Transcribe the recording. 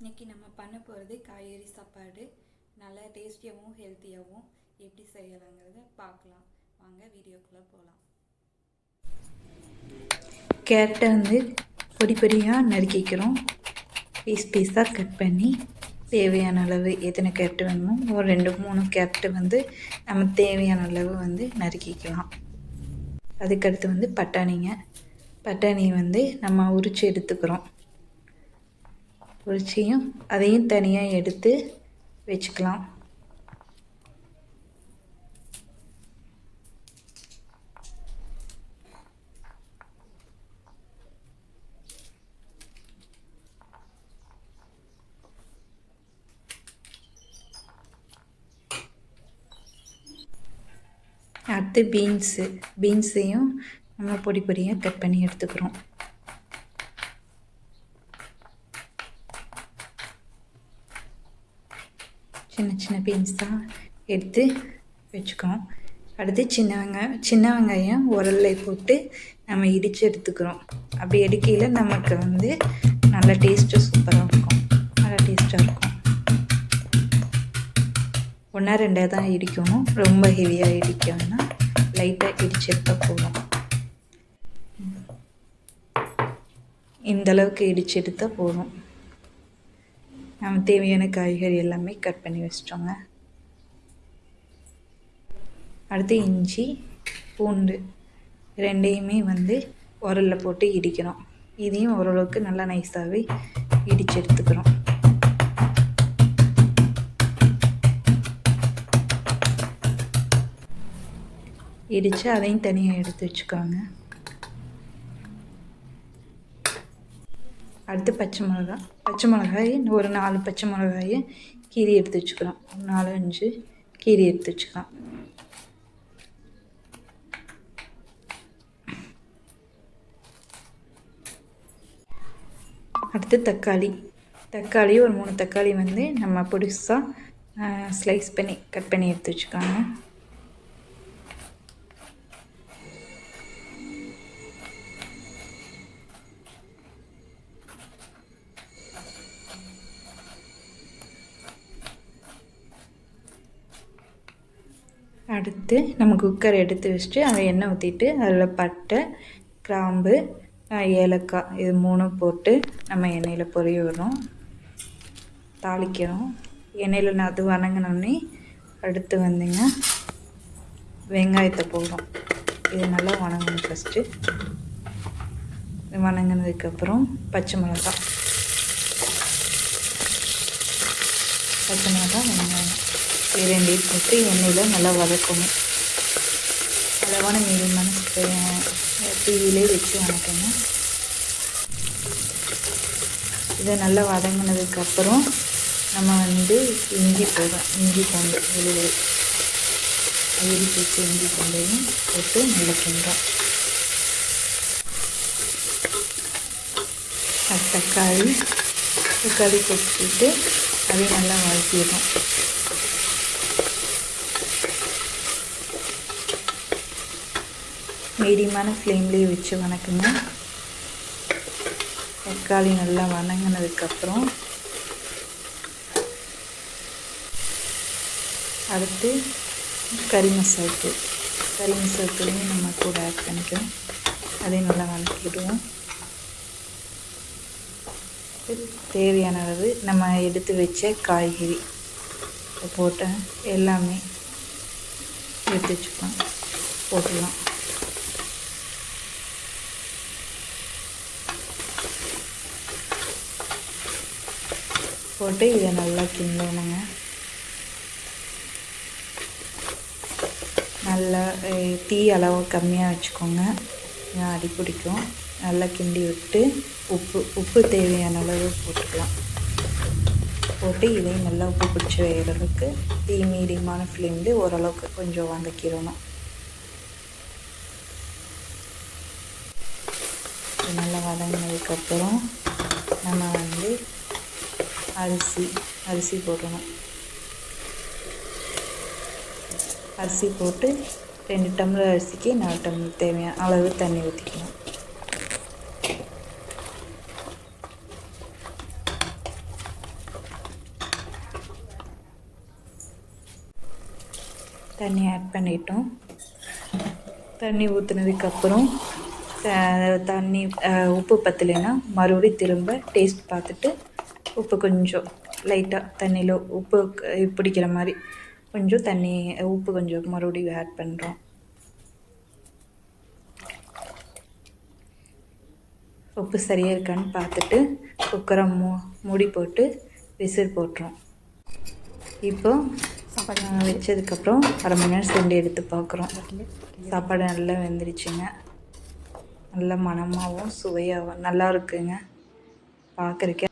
இன்றைக்கி நம்ம பண்ண போகிறது காய்கறி சாப்பாடு. நல்லா டேஸ்டியாகவும் ஹெல்த்தியாகவும் எப்படி செய்யலாங்கிறத பார்க்கலாம். வாங்க வீடியோக்குள்ளே போகலாம் கேரட்டை வந்து பொடி பொடியாக நறுக்கிக்கிறோம். பீஸ் பீஸாக கட் பண்ணி தேவையான அளவு எத்தனை கேரட்டு வேணுமோ ஒரு ரெண்டு மூணு கேரட்டு வந்து நம்ம தேவையான அளவு வந்து நறுக்கிக்கலாம். அதுக்கடுத்து வந்து பட்டாணிங்க. பட்டாணி வந்து நம்ம உரித்து எடுத்துக்கிறோம். உரிச்சியும் அதையும் தனியாக எடுத்து வச்சுக்கலாம். அடுத்து பீன்ஸு பீன்ஸையும் நம்ம பொடி பொடியாக கட் பண்ணி எடுத்துக்கிறோம். சின்ன சின்ன பீன்ஸ் தான் எடுத்து வச்சுக்கிறோம் அடுத்து சின்ன வெங்காயம் சின்ன வெங்காயம் உரலில் போட்டு நம்ம இடித்து எடுத்துக்கிறோம். அப்படி எடுக்கையில் நமக்கு வந்து நல்ல டேஸ்ட்டு சூப்பராக இருக்கும். நல்லா டேஸ்ட்டாக இருக்கும். ஒன்றா ரெண்டாக தான் இடிக்கணும். ரொம்ப ஹெவியாக இடிக்கணும்னா லைட்டாக இடித்து எடுத்தால் போதும். இந்தளவுக்கு இடித்து எடுத்தால் போதும். நம்ம தேவையான காய்கறி எல்லாமே கட் பண்ணி வச்சிட்டோங்க. அடுத்து இஞ்சி பூண்டு ரெண்டையுமே வந்து உரலில் போட்டு இடிக்கிறோம் இதையும் ஓரளவுக்கு நல்லா நைஸாகவே இடித்து எடுத்துக்கிறோம் இடித்து அதையும் தனியாக எடுத்து வச்சுக்கோங்க. அடுத்து பச்சை மிளகாய் பச்சை மிளகாய் ஒரு நாலு பச்சை மிளகாயை கீரி எடுத்து வச்சுக்கலாம். ஒரு நாலு அஞ்சு கீரி எடுத்து வச்சுக்கலாம். அடுத்து தக்காளி. தக்காளி ஒரு மூணு தக்காளி வந்து நம்ம பொடிசாக ஸ்லைஸ் பண்ணி கட் பண்ணி எடுத்து வச்சுக்கோங்க. அடுத்து நம்ம குக்கர் எடுத்து வச்சுட்டு அதை எண்ணெய் ஊற்றிட்டு அதில் பட்டை கிராம்பு ஏலக்காய் இது மூணும் போட்டு நம்ம எண்ணெயில் பொரிய விடுறோம். தாளிக்கிறோம். எண்ணெயில் நான் அது வணங்கினோடனே அடுத்து வந்துங்க வெங்காயத்தை போடுறோம். இது நல்லா வணங்கணும் ஃபஸ்ட்டு இது வணங்கினதுக்கப்புறம் பச்சை மிளகாய். பச்சை மிளகாய் வெங்காயம். இது போட்டு எண்ணெயில் நல்லா வதக்கணும். அளவான மீடியமான டிவிலே வச்சு வணக்கணும். இதை நல்லா வதங்கினதுக்கப்புறம் நம்ம வந்து இஞ்சி போடுறோம். இஞ்சி கொண்டு வெளியில் இடிச்சு வச்சு இஞ்சி கொண்டையும் போட்டு நல்லா கிண்டோம் தக்காளி தக்காளி கொட்டிட்டு அதையும் நல்லா வதக்கிடுறோம் மீடியமான ஃப்ளேம்லேயே வச்சு வணக்குங்க தக்காளி நல்லா வணங்கினதுக்கப்புறம் அடுத்து கறி மசாலா கறி மசாலாத்தையும் நம்ம கூட ஆட் பண்ணிக்கிறோம் அதையும் நல்லா வணக்கிடுவோம். தேவையான அளவு நம்ம எடுத்து வச்ச காய்கறி. போட்ட எல்லாமே எடுத்து வச்சுக்கலாம். போட்டுடலாம். போட்டு இதை நல்லா கிண்டணுங்க. நல்லா தீ அளவு கம்மியாக வச்சுக்கோங்க. அடி பிடிக்கும். நல்லா கிண்டி விட்டு உப்பு உப்பு தேவையான அளவு போட்டுக்கலாம். போட்டு இதையும் நல்லா உப்பு பிடிச்சி வைக்கிறதுக்கு தீ மீடியமான ஃப்ளேம்லேயே ஓரளவுக்கு கொஞ்சம் வதக்கிடணும். நல்லா வதங்கினதுக்கப்புறம் நம்ம அரிசி அரிசி போடணும். அரிசி போட்டு ரெண்டு டம்ளர் அரிசிக்கு நாலு டம்ளர் தேவையான அளவு தண்ணி ஊற்றிக்கணும் தண்ணி ஆட் பண்ணிட்டோம். தண்ணி ஊற்றுனதுக்கப்புறம் தண்ணி உப்பு பத்தலைன்னா மறுபடியும் திரும்ப டேஸ்ட் பார்த்துட்டு உப்பு கொஞ்சம் லைட்டாக தண்ணியில் உப்பு பிடிக்கிற மாதிரி கொஞ்சம் தண்ணி உப்பு கொஞ்சம் மறுபடியும் ஆட் பண்ணுறோம் உப்பு சரியாக இருக்கான்னு பார்த்துட்டு குக்கரை மூ மூடி போட்டு விசில் போட்டுரும் இப்போ சாப்பாடு நாங்கள் வச்சதுக்கப்புறம் அரை மணி நேரம் செண்டு எடுத்து பார்க்குறோம். சாப்பாடு நல்லா வெந்துருச்சுங்க. நல்லா மணமாகவும் சுவையாகவும் நல்லா இருக்குங்க. பார்க்குறக்கே